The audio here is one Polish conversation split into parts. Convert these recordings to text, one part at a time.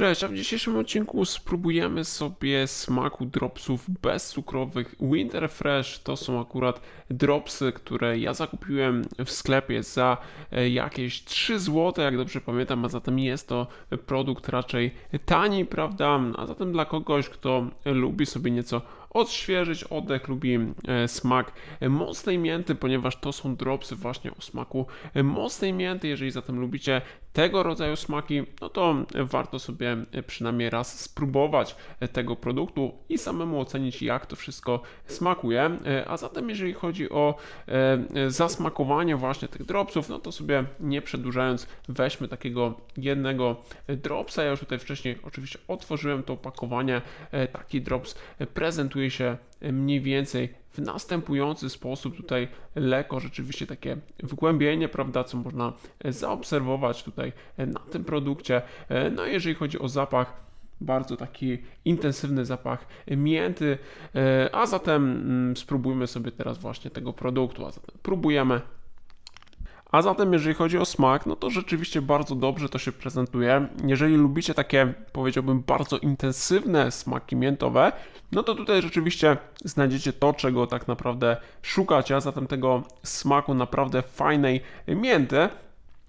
Cześć, a w dzisiejszym odcinku spróbujemy sobie smaku dropsów bezcukrowych Winter Fresh. To są akurat dropsy, które ja zakupiłem w sklepie za e, jakieś 3 zł, jak dobrze pamiętam, a zatem jest to produkt raczej tani, prawda? A zatem dla kogoś, kto lubi sobie nieco odświeżyć oddech, lubi e, smak mocnej mięty, ponieważ to są dropsy właśnie o smaku mocnej mięty. Jeżeli zatem lubicie tego rodzaju smaki, no to warto sobie przynajmniej raz spróbować tego produktu i samemu ocenić, jak to wszystko smakuje. A zatem, jeżeli chodzi o e, zasmakowanie właśnie tych dropsów, no to sobie nie przedłużając, weźmy takiego jednego dropsa. Ja już tutaj wcześniej oczywiście otworzyłem to opakowanie. E, Taki drops prezentuje się mniej więcej w następujący sposób. Tutaj lekko rzeczywiście takie wgłębienie, prawda, co można zaobserwować tutaj na tym produkcie. No jeżeli chodzi o zapach, bardzo taki intensywny zapach mięty, a zatem mm, spróbujmy sobie teraz właśnie tego produktu, a zatem próbujemy. A zatem, jeżeli chodzi o smak, no to rzeczywiście bardzo dobrze to się prezentuje. Jeżeli lubicie takie, powiedziałbym, bardzo intensywne smaki miętowe, no to tutaj rzeczywiście znajdziecie to, czego tak naprawdę szukacie, a zatem tego smaku naprawdę fajnej mięty.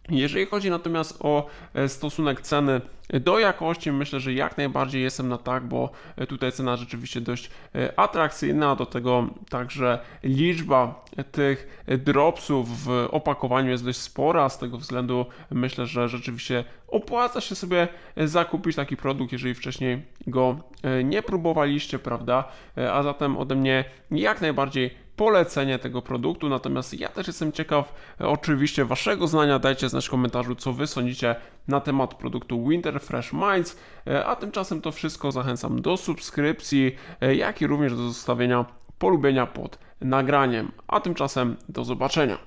Jeżeli chodzi natomiast o e, stosunek ceny do jakości, myślę, że jak najbardziej jestem na tak, bo e, tutaj cena rzeczywiście dość e, atrakcyjna, do tego także liczba tych dropsów w opakowaniu jest dość spora, z tego względu myślę, że rzeczywiście opłaca się sobie zakupić taki produkt, jeżeli wcześniej go nie próbowaliście, prawda? A zatem ode mnie jak najbardziej polecenie tego produktu. Natomiast ja też jestem ciekaw e, oczywiście Waszego zdania. Dajcie znać w komentarzu, co Wy sądzicie na temat produktu Winter Fresh Minds. E, A tymczasem to wszystko. Zachęcam do subskrypcji, e, jak i również do zostawienia polubienia pod nagraniem. A tymczasem do zobaczenia.